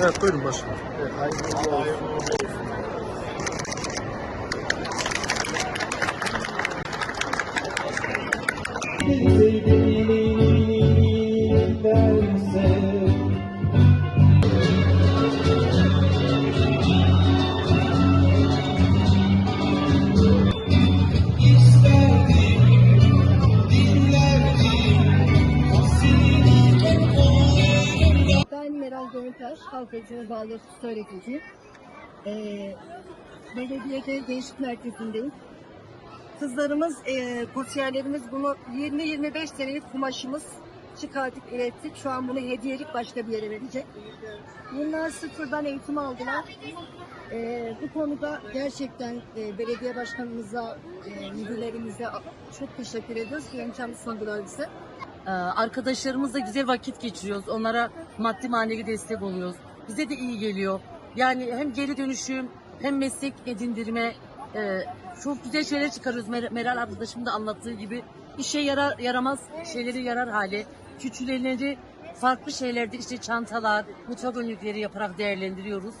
Evet buyurun başkanım. Ben Gönültaş, Halk Eğitimi Bağlı Husus Öğreticiyim. Ee, belediyede gençlik merkezindeyim. Kızlarımız, e, kursiyerlerimiz bunu 20-25 senelik kumaşımız çıkartıp ürettik. Şu an bunu hediyelik başka bir yere verecek. Bunlar sıfırdan eğitim aldılar. Ee, bu konuda gerçekten e, belediye başkanımıza, e, müdürlerimize çok teşekkür ediyoruz imkanı sundular bize. Ee, Arkadaşlarımızla güzel vakit geçiriyoruz. Onlara maddi manevi destek oluyoruz. Bize de iyi geliyor. Yani hem geri dönüşüm hem meslek edindirme e, çok güzel şeyler çıkarıyoruz. Mer- Meral arkadaşım da anlattığı gibi işe yarar yaramaz şeyleri yarar hale. Küçülenleri farklı şeylerde işte çantalar, mutfak önlükleri yaparak değerlendiriyoruz.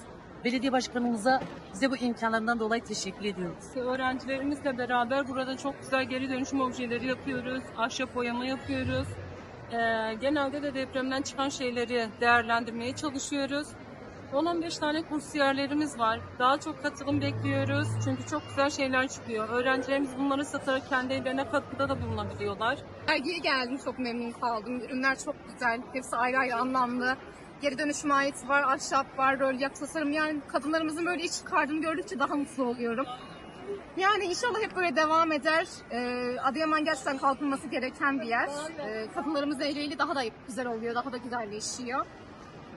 Belediye başkanımıza bize bu imkanlarından dolayı teşekkür ediyoruz. Öğrencilerimizle beraber burada çok güzel geri dönüşüm objeleri yapıyoruz. Ahşap boyama yapıyoruz. Ee, genelde de depremden çıkan şeyleri değerlendirmeye çalışıyoruz. 10-15 tane kursiyerlerimiz var. Daha çok katılım bekliyoruz. Çünkü çok güzel şeyler çıkıyor. Öğrencilerimiz bunları satarak kendi evlerine katkıda da bulunabiliyorlar. Sergiye geldim çok memnun kaldım. Ürünler çok güzel. Hepsi ayrı ayrı anlamlı. Geri dönüşüm ayeti var, ahşap var, rölyef tasarım. Yani kadınlarımızın böyle iş çıkardığını gördükçe daha mutlu oluyorum. Yani inşallah hep böyle devam eder. Ee, Adıyaman gerçekten kalkınması gereken bir yer. Ee, kadınlarımız eliyle daha da güzel oluyor, daha da güzelleşiyor.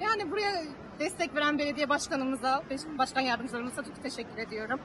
Yani buraya destek veren belediye başkanımıza, başkan yardımcılarımıza çok teşekkür ediyorum.